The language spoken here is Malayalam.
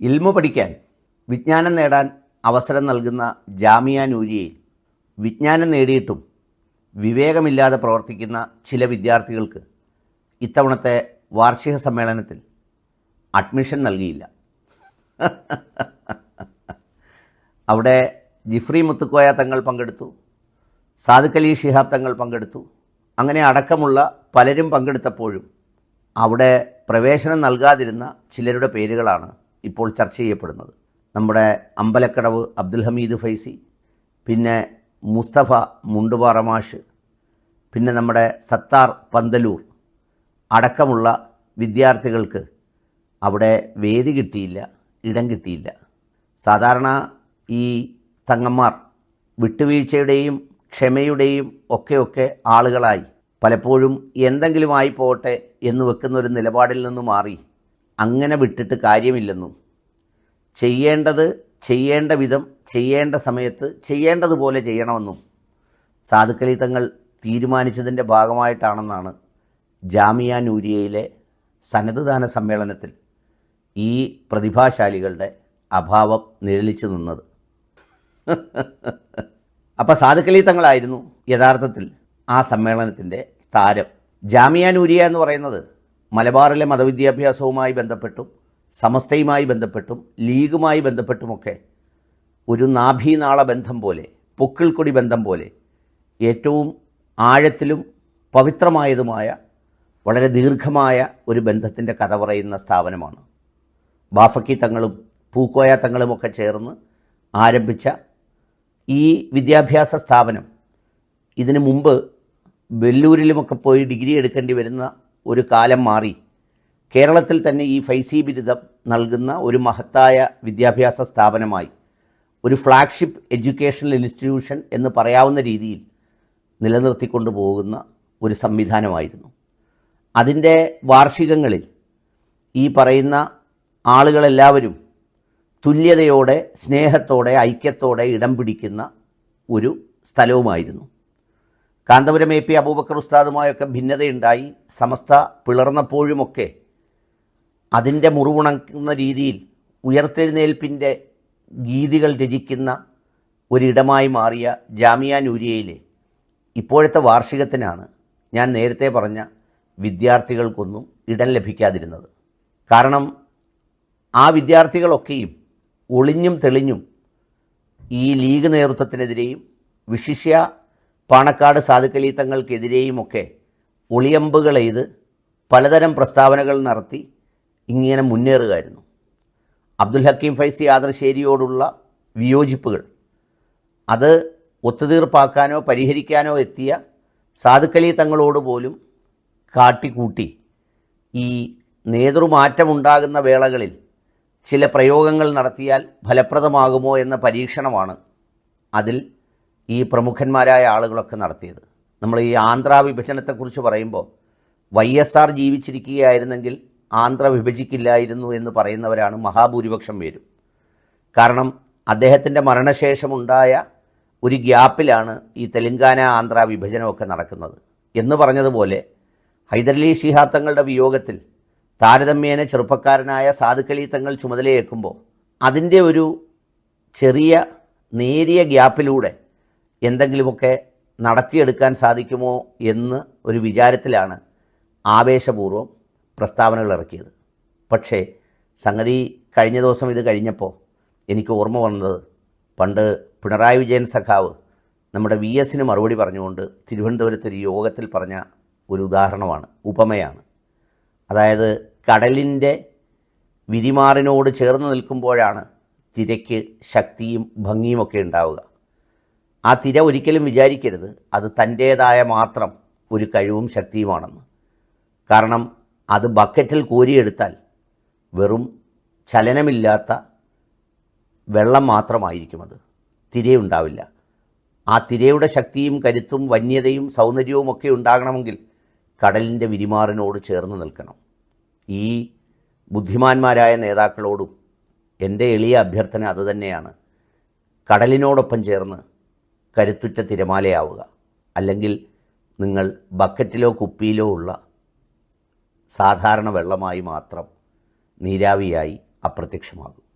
ഇൽമു പഠിക്കാൻ വിജ്ഞാനം നേടാൻ അവസരം നൽകുന്ന ജാമിയ നൂരിയയിൽ വിജ്ഞാനം നേടിയിട്ടും വിവേകമില്ലാതെ പ്രവർത്തിക്കുന്ന ചില വിദ്യാർത്ഥികൾക്ക് ഇത്തവണത്തെ വാർഷിക സമ്മേളനത്തിൽ അഡ്മിഷൻ നൽകിയില്ല. അവിടെ ജിഫ്രി മുത്തുക്കോയ തങ്ങൾ പങ്കെടുത്തു സാദുക്കലി ഷിഹാബ് തങ്ങൾ പങ്കെടുത്തു അങ്ങനെ അടക്കമുള്ള പലരും പങ്കെടുത്തപ്പോഴും അവിടെ പ്രവേശനം നൽകാതിരുന്ന ചിലരുടെ പേരുകളാണ് ഇപ്പോൾ ചർച്ച ചെയ്യപ്പെടുന്നത്. നമ്മുടെ അമ്പലക്കടവ് അബ്ദുൽ ഹമീദ് ഫൈസി പിന്നെ മുസ്തഫ മുണ്ടുപാറ മാഷ് പിന്നെ നമ്മുടെ സത്താർ പന്തലൂർ അടക്കമുള്ള വിദ്യാർത്ഥികൾക്ക് അവിടെ വേദി കിട്ടിയില്ല ഇടം കിട്ടിയില്ല. സാധാരണ ഈ തങ്ങന്മാർ വിട്ടുവീഴ്ചയുടെയും ക്ഷമയുടെയും ഒക്കെയൊക്കെ ആളുകളായി. പലപ്പോഴും എന്തെങ്കിലും ആയി പോട്ടെ എന്ന് വെക്കുന്ന ഒരു നിലപാടിൽ നിന്ന് മാറി. അങ്ങനെ വിട്ടിട്ട് കാര്യമില്ലെന്നും. ചെയ്യേണ്ടത് ചെയ്യേണ്ട വിധം ചെയ്യേണ്ട സമയത്ത് ചെയ്യേണ്ടതുപോലെ ചെയ്യണമെന്നും സാധുക്കലി തങ്ങൾ തീരുമാനിച്ചതിന്റെ ഭാഗമായിട്ടാണെന്നാണ് ജാമിയ നൂരിയയിലെ സന്നദ്ധദാന സമ്മേളനത്തിൽ ഈ പ്രതിഭാശാലികളുടെ അഭാവം നിഴലിച്ചു നിന്നത്. അപ്പോൾ സാധുക്കലി തങ്ങളായിരുന്നു യഥാർത്ഥത്തിൽ ആ സമ്മേളനത്തിന്റെ താരം. ജാമിയ നൂരിയ എന്ന് പറയുന്നത് മലബാറിലെ മതവിദ്യാഭ്യാസവുമായി ബന്ധപ്പെട്ടും സമസ്തയുമായി ബന്ധപ്പെട്ടും ലീഗുമായി ബന്ധപ്പെട്ടുമൊക്കെ ഒരു നാഭീനാള ബന്ധം പോലെ പൊക്കിൾക്കൊടി ബന്ധം പോലെ ഏറ്റവും ആഴത്തിലും പവിത്രമായതുമായ വളരെ ദീർഘമായ ഒരു ബന്ധത്തിന്റെ കഥ പറയുന്ന സ്ഥാപനമാണ്. ബാഫക്കി തങ്ങളും പൂക്കോയ തങ്ങളുമൊക്കെ ചേർന്ന് ആരംഭിച്ച ഈ വിദ്യാഭ്യാസ സ്ഥാപനം. ഇതിനു മുമ്പ് വെല്ലൂരിലുമൊക്കെ പോയി ഡിഗ്രി എടുക്കേണ്ടി വരുന്ന ഒരു കാലം മാറി. കേരളത്തിൽ തന്നെ ഈ ഫൈസി ബിരുദം നൽകുന്ന ഒരു മഹത്തായ വിദ്യാഭ്യാസ സ്ഥാപനമായി ഒരു ഫ്ലാഗ്ഷിപ്പ് എഡ്യൂക്കേഷണൽ ഇൻസ്റ്റിറ്റ്യൂഷൻ എന്ന് പറയാവുന്ന രീതിയിൽ നിലനിർത്തിക്കൊണ്ടു പോകുന്ന ഒരു സംവിധാനമായിരുന്നു. അതിന്റെ വാർഷികങ്ങളിൽ ഈ പറയുന്ന ആളുകളെല്ലാവരും തുല്യതയോടെ സ്നേഹത്തോടെ ഐക്യത്തോടെ ഇടം പിടിക്കുന്ന ഒരു സ്ഥലവുമായിരുന്നു. കാന്തപുരം എ പി അബൂബക്കർ ഉസ്താദുമായൊക്കെ ഭിന്നതയുണ്ടായി. സമസ്ത പിളർന്നപ്പോഴുമൊക്കെ അതിന്റെ മുറിവുണക്കുന്ന രീതിയിൽ ഉയർത്തെഴുന്നേൽപ്പിന്റെ ഗീതികൾ രചിക്കുന്ന ഒരിടമായി മാറിയ ജാമിയ നൂരിയയിലെ ഇപ്പോഴത്തെ വാർഷികത്തിനാണ് ഞാൻ നേരത്തെ പറഞ്ഞ വിദ്യാർത്ഥികൾക്കൊന്നും ഇടം ലഭിക്കാതിരുന്നത്. കാരണം ആ വിദ്യാർത്ഥികളൊക്കെയും ഒളിഞ്ഞും തെളിഞ്ഞും ഈ ലീഗ് നേതൃത്വത്തിനെതിരെയും വിശിഷ്യ പാണക്കാട് സാധുക്കലി തങ്ങൾക്കെതിരെയുമൊക്കെ ഒളിയമ്പുകൾ എയ്ത് പലതരം പ്രസ്താവനകൾ നടത്തി ഇങ്ങനെ മുന്നേറുകയായിരുന്നു. അബ്ദുൽ ഹക്കീം ഫൈസി ആദർശേരിയോടുള്ള വിയോജിപ്പുകൾ അത് ഒത്തുതീർപ്പാക്കാനോ പരിഹരിക്കാനോ എത്തിയ സാധുക്കലി തങ്ങളോട് പോലും കാട്ടിക്കൂട്ടി. ഈ നേതൃമാറ്റമുണ്ടാകുന്ന വേളകളിൽ ചില പ്രയോഗങ്ങൾ നടത്തിയാൽ ഫലപ്രദമാകുമോ എന്ന പരീക്ഷണമാണ് അതിൽ ഈ പ്രമുഖന്മാരായ ആളുകളൊക്കെ നടത്തിയത്. നമ്മൾ ഈ ആന്ധ്ര വിഭജനത്തെക്കുറിച്ച് പറയുമ്പോൾ വൈ എസ് ആർ ജീവിച്ചിരിക്കുകയായിരുന്നെങ്കിൽ ആന്ധ്ര വിഭജിക്കില്ലായിരുന്നു എന്ന് പറയുന്നവരാണ് മഹാഭൂരിപക്ഷം പേരും. കാരണം അദ്ദേഹത്തിന്റെ മരണശേഷമുണ്ടായ ഒരു ഗ്യാപ്പിലാണ് ഈ തെലങ്കാന ആന്ധ്ര വിഭജനമൊക്കെ നടക്കുന്നത്. എന്ന് പറഞ്ഞതുപോലെ ഹൈദരലി ശിഹാ തങ്ങളുടെ വിയോഗത്തിൽ താരതമ്യേന ചെറുപ്പക്കാരനായ സാധുക്കലി തങ്ങൾ ചുമതലയേക്കുമ്പോൾ അതിന്റെ ഒരു ചെറിയ നേരിയ ഗ്യാപ്പിലൂടെ എന്തെങ്കിലുമൊക്കെ നടത്തിയെടുക്കാൻ സാധിക്കുമോ എന്ന് ഒരു വിചാരത്തിലാണ് ആവേശപൂർവം പ്രസ്താവനകൾ ഇറക്കിയത്. പക്ഷേ സംഗതി കഴിഞ്ഞ ദിവസം ഇത് കഴിഞ്ഞപ്പോൾ എനിക്ക് ഓർമ്മ വന്നത് പണ്ട് പിണറായി വിജയൻ സഖാവ് നമ്മുടെ വി എസിന് മറുപടി പറഞ്ഞുകൊണ്ട് തിരുവനന്തപുരത്ത് ഒരു യോഗത്തിൽ പറഞ്ഞ ഒരു ഉദാഹരണമാണ് ഉപമയാണ്. അതായത് കടലിന്റെ വിരിമാറിനോട് ചേർന്ന് നിൽക്കുമ്പോഴാണ് തിരയ്ക്ക് ശക്തിയും ഭംഗിയുമൊക്കെ ഉണ്ടാവുക. ആ തിര ഒരിക്കലും വിചാരിക്കരുത്. അത് തന്റേതായ മാത്രം ഒരു കഴിവും ശക്തിയുമാണെന്ന്. കാരണം അത് ബക്കറ്റിൽ കോരിയെടുത്താൽ വെറും ചലനമില്ലാത്ത വെള്ളം മാത്രമായിരിക്കും അത്. തിരയുണ്ടാവില്ല. ആ തിരയുടെ ശക്തിയും കരുത്തും വന്യതയും സൗന്ദര്യവും ഒക്കെ ഉണ്ടാകണമെങ്കിൽ കടലിന്റെ വിരിമാറിനോട് ചേർന്ന് നിൽക്കണം. ഈ ബുദ്ധിമാന്മാരായ നേതാക്കളോടും എന്റെ എളിയ അഭ്യർത്ഥന അതുതന്നെയാണ് കടലിനോടൊപ്പം ചേർന്ന് കരുത്തുറ്റ തിരമാലയാവുക. അല്ലെങ്കിൽ നിങ്ങൾ ബക്കറ്റിലോ കുപ്പിയിലോ ഉള്ള സാധാരണ വെള്ളമായി മാത്രം നീരാവിയായി അപ്രത്യക്ഷമാകും.